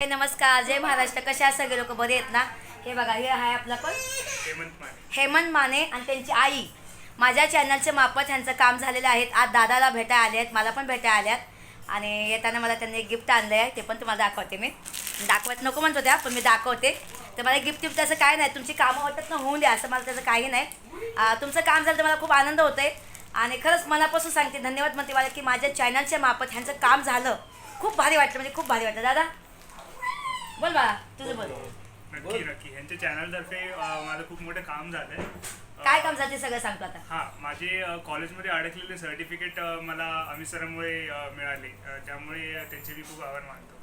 हे नमस्कार जय महाराष्ट्र. कशा आहात सगळे लोक? बरे आहेत ना? हे बघा हे आहे आपला कोण? हेमंत माने. आणि त्यांची आई. माझ्या चॅनलचे मापत ह्यांचं काम झालेलं आहे. आज दादाला भेटाय आले आहेत मला पण भेटाय आल्यात आणि येताना मला त्यांनी एक गिफ्ट आणलं आहे ते पण तुम्हाला दाखवते मी. दाखवत नको म्हणत होत्या पण मी दाखवते. तर मला गिफ्ट गिफ्ट असं काय नाही तुमची कामं होतात ना होऊन द्या असं मला त्याचं काही नाही. तुमचं काम झालं तर मला खूप आनंद होत आहे आणि खरंच मनापासून सांगते धन्यवाद म्हणते मला की माझ्या चॅनलच्या मापत ह्यांचं काम झालं. खूप भारी वाटलं म्हणजे खूप भारी वाटलं. दादा बोल बाळा तुझं बोल. नक्की नक्की. ह्यांच्या चॅनलतर्फे माझं खूप मोठं काम झालंय. काय काम झालं सगळं सांगतो आता. हा माझे कॉलेजमध्ये अडकलेले सर्टिफिकेट मला अमित सरांमुळे मिळाले. त्यामुळे त्यांचे मी खूप आभार मानतो.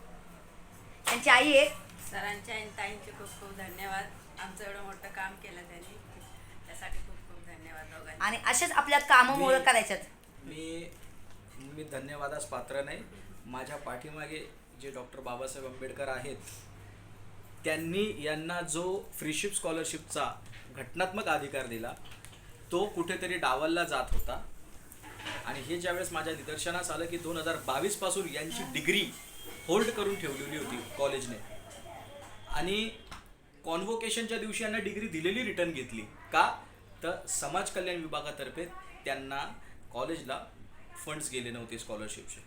त्यांची आई आहे सरांच्या आणि ताईंचे खूप खूप धन्यवाद. आमचं एवढं मोठं काम केलं त्यांनी. त्यासाठी खूप खूप धन्यवाद दोघांनी आणि असेच आपल्या कामामुळे करायच्यात. मी मी धन्यवादास पात्र नाही. माझ्या पाठीमागे जे डॉक्टर बाबासाहेब आंबेडकर आहेत त्यांनी यांना जो फ्रीशिप स्कॉलरशिपचा घटनात्मक अधिकार दिला तो कुठेतरी डावलला जात होता. आणि हे ज्यावेळेस माझ्या निदर्शनास आलं की दोन हजार बावीसपासून यांची डिग्री होल्ड करून ठेवलेली होती कॉलेजने आणि कॉन्व्होकेशनच्या दिवशी यांना डिग्री दिलेली रिटर्न घेतली. का? तर समाज कल्याण विभागातर्फे त्यांना कॉलेजला फंड्स गेले नव्हते स्कॉलरशिपचे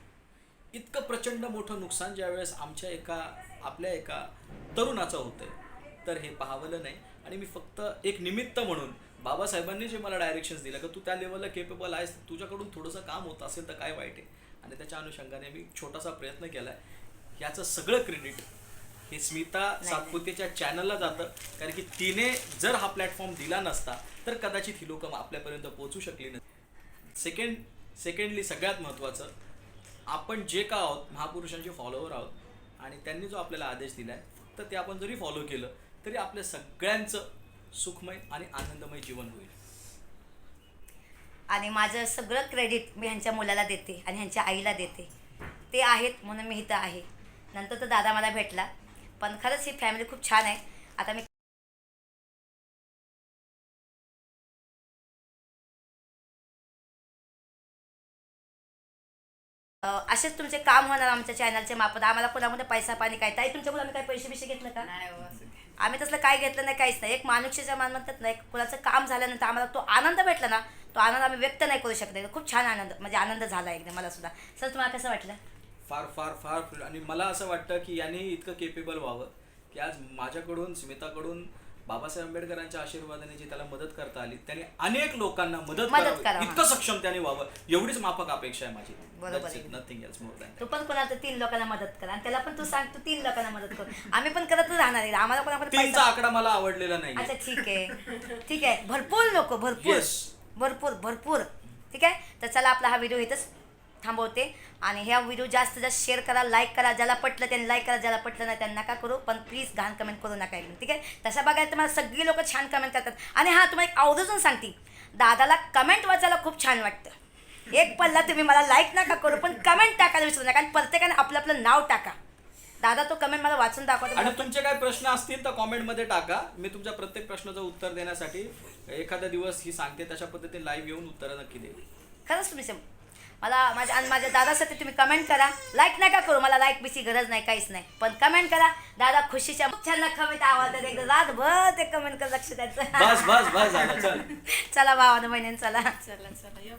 इतकं प्रचंड मोठं नुकसान ज्यावेळेस आमच्या एका आपल्या एका तरुणाचं होतंय तर हे पाहावलं नाही. आणि मी फक्त एक निमित्त म्हणून बाबासाहेबांनी जे मला डायरेक्शन्स दिलं की तू त्या लेवलला केपेबल आहेस तुझ्याकडून थोडंसं काम होत असेल तर काय वाईट आहे? आणि त्याच्या अनुषंगाने मी छोटासा प्रयत्न केला आहे याचं सगळं क्रेडिट हे स्मिता सातपुतेच्या चॅनलला जातं. कारण की तिने जर हा प्लॅटफॉर्म दिला नसता तर कदाचित ही लोक आपल्यापर्यंत पोहोचू शकली नसती. सेकंड सेकंडली सगळ्यात महत्त्वाचं आपण जे का आहोत महापुरुषांचे फॉलोवर आहोत आणि त्यांनी जो आपल्याला आदेश दिला आहे फक्त ते आपण जरी फॉलो केलं तरी आपल्या सगळ्यांचं सुखमय आणि आनंदमय जीवन होईल. आणि माझं सगळं क्रेडिट मी ह्यांच्या मुलाला देते आणि ह्यांच्या आईला देते. ते आहेत म्हणून मी इथं आहे. नंतर तर दादा मला भेटला. पण खरंच ही फॅमिली खूप छान आहे. आता मी असेच तुमचे काम होणार आमच्या चॅनलचे मापद आम्हाला कोणामध्ये पैसा पाणी काय? ताई तुमच्याकडून आम्ही काय पैसे बिशे घेतलं का? नाही हो. आम्ही तसलं काय घेतलं नाही काहीच नाही. एक मानुष्याच्या मान म्हणतात ना एक कुणाचं काम झाल्यानंतर आम्हाला तो आनंद भेटला ना तो आनंद आम्ही व्यक्त नाही करू शकत. खूप छान आनंद म्हणजे आनंद झाला एकदम मला सुद्धा. सर तुम्हाला कसं वाटलं? फार फार फार. आणि मला असं वाटतं की याने इतकं केपेबल व्हावं की आज माझ्याकडून स्मिताकडून बाबासाहेब आंबेडकरांच्या आशीर्वादाने जी त्याला मदत करता आली त्याने अनेक लोकांना मदत मदत करावी. करावं. इतकं सक्षम त्याने व्हावं. एवढीच माफक अपेक्षा आहे माझी. बरोबर आहे. नथिंग एल्स मोर दॅन तू पण कोणाला तीन लोकांना मदत कर आणि त्याला पण तू सांग तू तीन लोकांना मदत कर. आम्ही पण करतच राहणार आहे. आम्हाला कोणाकडे तीनचा पैसा आकडा मला आवडलेला नाही अच्छा ठीक आहे. ठीक आहे. भरपूर लोक भरपूर. Yes. भरपूर भरपूर. ठीक आहे? तर चला आपला हा व्हिडिओ इथंच थांबवते. आणि ह्या व्हिडिओ जास्त जास्त शेअर करा लाईक करा ज्याला पटलं त्यांनी लाईक करा ज्याला पटलं नाही त्यांना नका करू पण प्लीज घाण कमेंट करू नका एकदम ठीक आहे? तसं बघायला तर मला सगळी लोक छान कमेंट करतात. आणि हां तुम्हाला एक आवर्जून सांगते. दादाला कमेंट वाचायला खूप छान वाटतं. एक पल्ला तुम्ही मला लाईक नका करू पण कमेंट टाकायला विसरू नका. आणि प्रत्येकाने आपलं आपलं नाव टाका. दादा तो कमेंट मला वाचून दाखवतो. आणि तुमचे काही प्रश्न असतील तर कॉमेंटमध्ये टाका. मी तुमच्या प्रत्येक प्रश्नाचं उत्तर देण्यासाठी एखादा दिवस ही सांगते. तशा पद्धतीने लाईव्ह येऊन उत्तरं नक्की देईल. खरंच तुम्ही मला माझ्या आणि माझ्या दादासाठी तुम्ही कमेंट करा. लाईक नका करू मला लाईक बिची गरज नाही काहीच नाही. पण कमेंट करा. दादा खुशीच्या छान कमेंट आवडतात एकदा. रातभर ते कमेंट कर लक्ष द्यायचं. बस बस बस झालं चल. चला भावानं बहिणीनं चला. चला चला येऊ